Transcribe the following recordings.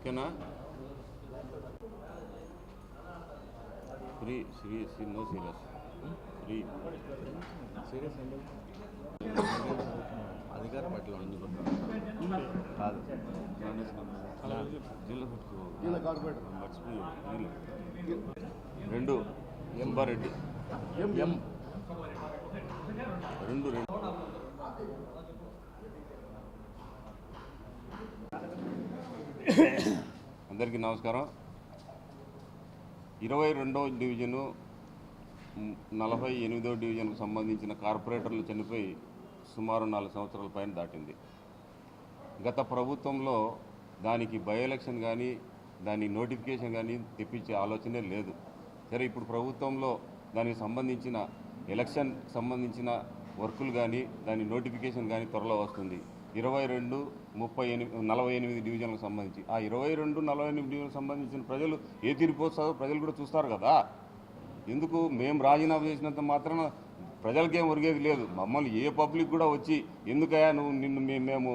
ఓకేనా? Free Sri Sri no serious free serious అండి అధికార ఎందుకు? కాదు. జిల్లా రెండు. ఎంబారెడ్డి రెండు రెండు. అందరికీ నమస్కారం. ఇరవై రెండవ డివిజను నలభై ఎనిమిదవ డివిజన్కు సంబంధించిన కార్పొరేటర్లు చనిపోయి సుమారు నాలుగు సంవత్సరాల పైన దాటింది. గత ప్రభుత్వంలో దానికి బై ఎలక్షన్ కానీ దాని నోటిఫికేషన్ కానీ తెప్పించే ఆలోచనే లేదు. సరే ఇప్పుడు ప్రభుత్వంలో దానికి సంబంధించిన ఎలక్షన్ సంబంధించిన వర్కులు కానీ దాని నోటిఫికేషన్ కానీ త్వరలో వస్తుంది. ఇరవై రెండు ముప్పై ఎనిమిది నలభై ఎనిమిది డివిజన్లకు సంబంధించి. ఆ ఇరవై రెండు నలభై ఎనిమిది డివిజన్లకు సంబంధించిన ప్రజలు ఏ తీర్పు వస్తారో ప్రజలు కూడా చూస్తారు కదా. ఎందుకు? మేము రాజీనామా చేసినంత మాత్రాన ప్రజలకేం ఒరిగేది లేదు. మమ్మల్ని ఏ పబ్లిక్ కూడా వచ్చి ఎందుకయ్యా నువ్వు నిన్ను మేము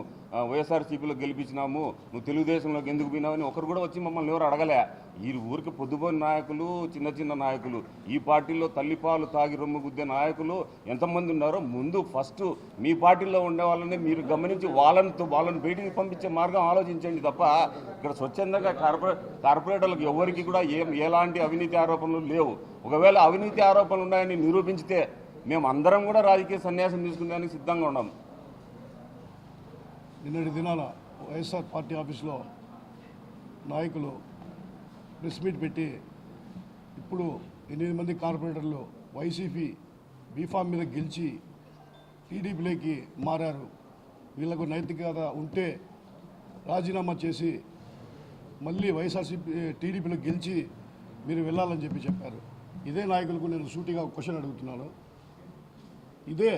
వైఎస్ఆర్సీపీలో గెలిపించినాము నువ్వు తెలుగుదేశంలోకి ఎందుకు పోయినావని ఒకరు కూడా వచ్చి మమ్మల్ని ఎవరు అడగలే. ఈ ఊరికి పొద్దుబోని నాయకులు చిన్న చిన్న నాయకులు ఈ పార్టీలో తల్లిపాలు తాగి రొమ్ము గుద్దే నాయకులు ఎంతమంది ఉన్నారో ముందు ఫస్ట్ మీ పార్టీలో ఉండే వాళ్ళని మీరు గమనించి వాళ్ళని వాళ్ళని బయటికి పంపించే మార్గం ఆలోచించండి తప్ప ఇక్కడ స్వచ్ఛందంగా కార్పొరే కార్పొరేటర్లకు ఎవరికి కూడా ఏం ఎలాంటి అవినీతి ఆరోపణలు లేవు. ఒకవేళ అవినీతి ఆరోపణలు ఉన్నాయని నిరూపించితే మేము అందరం కూడా రాజకీయ సన్యాసం తీసుకునేందుకు సిద్ధంగా ఉన్నాం. నిన్నటి దినాల వైఎస్ఆర్ పార్టీ ఆఫీస్లో నాయకులు ప్రెస్ మీట్ పెట్టి ఇప్పుడు ఎనిమిది మంది కార్పొరేటర్లు వైసీపీ బీఫామ్ మీద గెలిచి టీడీపీలోకి మారారు. వీళ్ళకు నైతికత ఉంటే రాజీనామా చేసి మళ్ళీ వైఎస్ఆర్సీపీ టీడీపీలో గెలిచి మీరు వెళ్ళాలని చెప్పి చెప్పారు. ఇదే నాయకులకు నేను సూటిగా క్వశ్చన్ అడుగుతున్నాను. ఇదే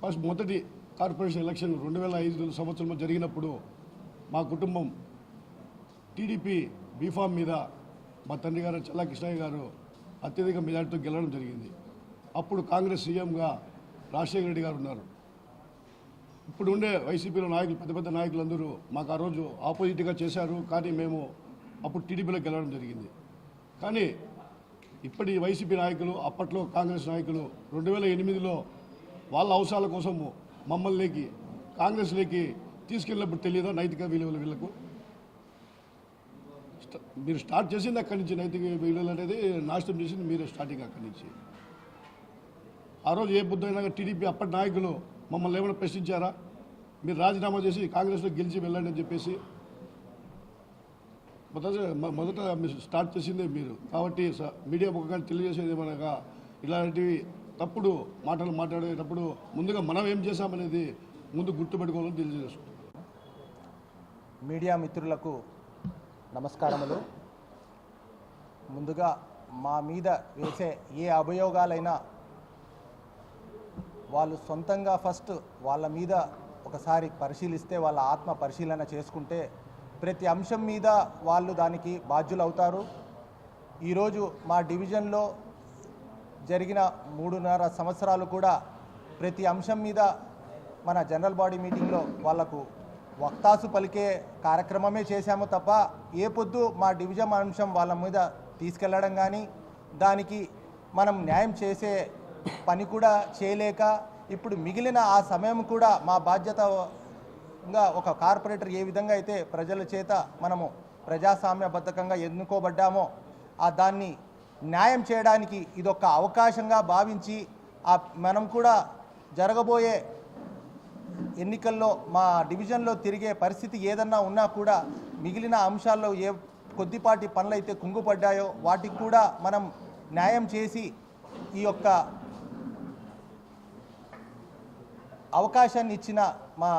ఫస్ట్ మొదటి కార్పొరేషన్ ఎలక్షన్ రెండు వేల ఐదు సంవత్సరంలో జరిగినప్పుడు మా కుటుంబం టీడీపీ బీఫామ్ మీద మా తండ్రి గారు చల్లా కృష్ణయ్య గారు అత్యధిక మెజార్టీతో గెలవడం జరిగింది. అప్పుడు కాంగ్రెస్ సీఎంగా రాజశేఖర రెడ్డి గారు ఉన్నారు. ఇప్పుడు ఉండే వైసీపీలో నాయకులు పెద్ద పెద్ద నాయకులందరూ మాకు ఆ రోజు ఆపోజిట్గా చేశారు. కానీ మేము అప్పుడు టీడీపీలో గెలవడం జరిగింది. కానీ ఇప్పటి వైసీపీ నాయకులు అప్పట్లో కాంగ్రెస్ నాయకులు రెండు వేల ఎనిమిదిలో వాళ్ళ అవసరాల కోసము మమ్మల్ని కాంగ్రెస్లోకి తీసుకెళ్ళినప్పుడు తెలియదా నైతిక విలువలు వీళ్ళకు? మీరు స్టార్ట్ చేసింది అక్కడి నుంచి నైతిక విలువలు అనేది నాశనం చేసింది మీరే స్టార్టింగ్ అక్కడి నుంచి. ఆ రోజు ఏ బుద్ధైనా టీడీపీ అప్పటి నాయకులు మమ్మల్ని ఏమైనా ప్రశ్నించారా? మీరు రాజీనామా చేసి కాంగ్రెస్లో గెలిచి వెళ్ళండి అని చెప్పేసి మొదట మొదట స్టార్ట్ చేసిందే మీరు. కాబట్టి స- మీడియా ముఖంగా తెలియజేసేది ఏమనగా ఇలాంటివి తప్పుడు మాటలు మాట్లాడేటప్పుడు ముందుగా మనం ఏం చేశామనేది ముందు గుర్తుపెట్టుకోవాలని తెలియజేసుకుంటాం మీడియా మిత్రులకు నమస్కారములు. ముందుగా మా మీద వేసే ఏ అభియోగాలైనా వాళ్ళు సొంతంగా ఫస్ట్ వాళ్ళ మీద ఒకసారి పరిశీలిస్తే వాళ్ళ ఆత్మ పరిశీలన చేసుకుంటే ప్రతి అంశం మీద వాళ్ళు దానికి బాధ్యులవుతారు. ఈరోజు మా డివిజన్లో జరిగిన మూడున్నర సంవత్సరాలు కూడా ప్రతి అంశం మీద మన జనరల్ బాడీ మీటింగ్లో వాళ్ళకు వక్తాసు పలికే కార్యక్రమమే చేశాము తప్ప ఏ పొద్దు మా డివిజన్ అంశం వాళ్ళ మీద తీసుకెళ్ళడం కానీ దానికి మనం న్యాయం చేసే పని కూడా చేయలేక ఇప్పుడు మిగిలిన ఆ సమయం కూడా మా బాధ్యత ఇంకా ఒక కార్పొరేటర్ ఏ విధంగా అయితే ప్రజల చేత మనము ప్రజాస్వామ్యబద్ధకంగా ఎన్నుకోబడ్డామో ఆ దాన్ని న్యాయం చేయడానికి ఇదొక అవకాశంగా భావించి ఆ మనం కూడా జరగబోయే ఎన్నికల్లో మా డివిజన్లో తిరిగే పరిస్థితి ఏదన్నా ఉన్నా కూడా మిగిలిన అంశాల్లో ఏ కొద్దిపాటి పనులు అయితే కుంగుపడ్డాయో వాటికి కూడా మనం న్యాయం చేసి ఈ యొక్క అవకాశాన్ని ఇచ్చిన మా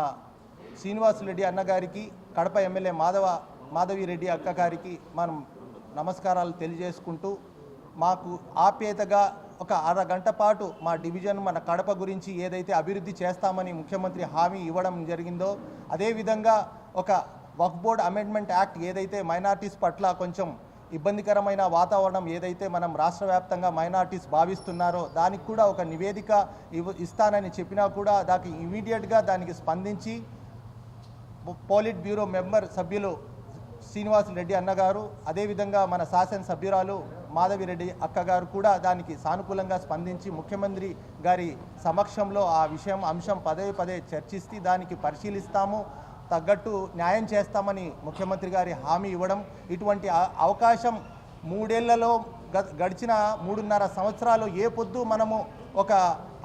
శ్రీనివాసులరెడ్డి అన్నగారికి కడప ఎమ్మెల్యే మాధవ మాధవిరెడ్డి అక్క గారికి మనం నమస్కారాలు తెలియజేసుకుంటూ మాకు ఆప్యాయతగా ఒక అరగంట పాటు మా డివిజన్ మన కడప గురించి ఏదైతే అభివృద్ధి చేస్తామని ముఖ్యమంత్రి హామీ ఇవ్వడం జరిగిందో అదేవిధంగా ఒక వక్ బోర్డ్ అమెండ్మెంట్ యాక్ట్ ఏదైతే మైనార్టీస్ పట్ల కొంచెం ఇబ్బందికరమైన వాతావరణం ఏదైతే మనం రాష్ట్ర వ్యాప్తంగా మైనార్టీస్ భావిస్తున్నారో దానికి కూడా ఒక నివేదిక ఇవ్ ఇస్తానని చెప్పినా కూడా దానికి ఇమీడియట్గా దానికి స్పందించి పోలిట్ బ్యూరో మెంబర్ సభ్యులు శ్రీనివాస్ రెడ్డి అన్నగారు అదేవిధంగా మన శాసన సభ్యురాలు మాధవిరెడ్డి అక్క గారు కూడా దానికి సానుకూలంగా స్పందించి ముఖ్యమంత్రి గారి సమక్షంలో ఆ విషయం అంశం పదే పదే చర్చిస్తే దానికి పరిశీలిస్తాము. తగ్గట్టు న్యాయం చేస్తామని ముఖ్యమంత్రి గారి హామీ ఇవ్వడం ఇటువంటి అవకాశం మూడేళ్ళలో గ- గడిచిన మూడున్నర సంవత్సరాలు ఏ పొద్దు మనము ఒక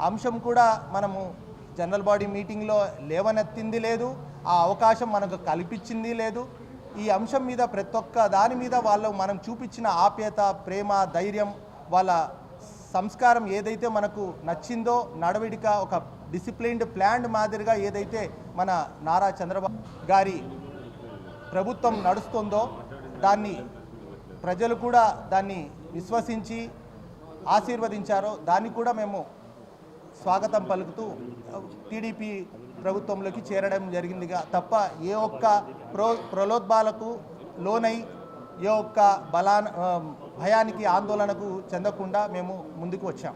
అంశం కూడా మనము జనరల్ బాడీ మీటింగ్లో లేవనెత్తింది లేదు ఆ అవకాశం మనకు కల్పించింది లేదు. ఈ అంశం మీద ప్రతి ఒక్క దాని మీద వాళ్ళు మనం చూపించిన ఆప్యత ప్రేమ ధైర్యం వాళ్ళ సంస్కారం ఏదైతే మనకు నచ్చిందో నడవడిక ఒక డిసిప్లిన్డ్ ప్లాన్డ్ మాదిరిగా ఏదైతే మన నారా చంద్రబాబు గారి ప్రభుత్వం నడుస్తుందో దాన్ని ప్రజలు కూడా దాన్ని విశ్వసించి ఆశీర్వదించారో దాన్ని కూడా మేము స్వాగతం పలుకుతూ టీడీపీ ప్రభుత్వంలోకి చేరడం జరిగిందిగా. తప్ప ఏ ఒక్క ప్రో ప్రలోద్భాలకు లోనై ఏ ఒక్క బలా భయానికి ఆందోళనకు చెందకుండా మేము ముందుకు వచ్చాం.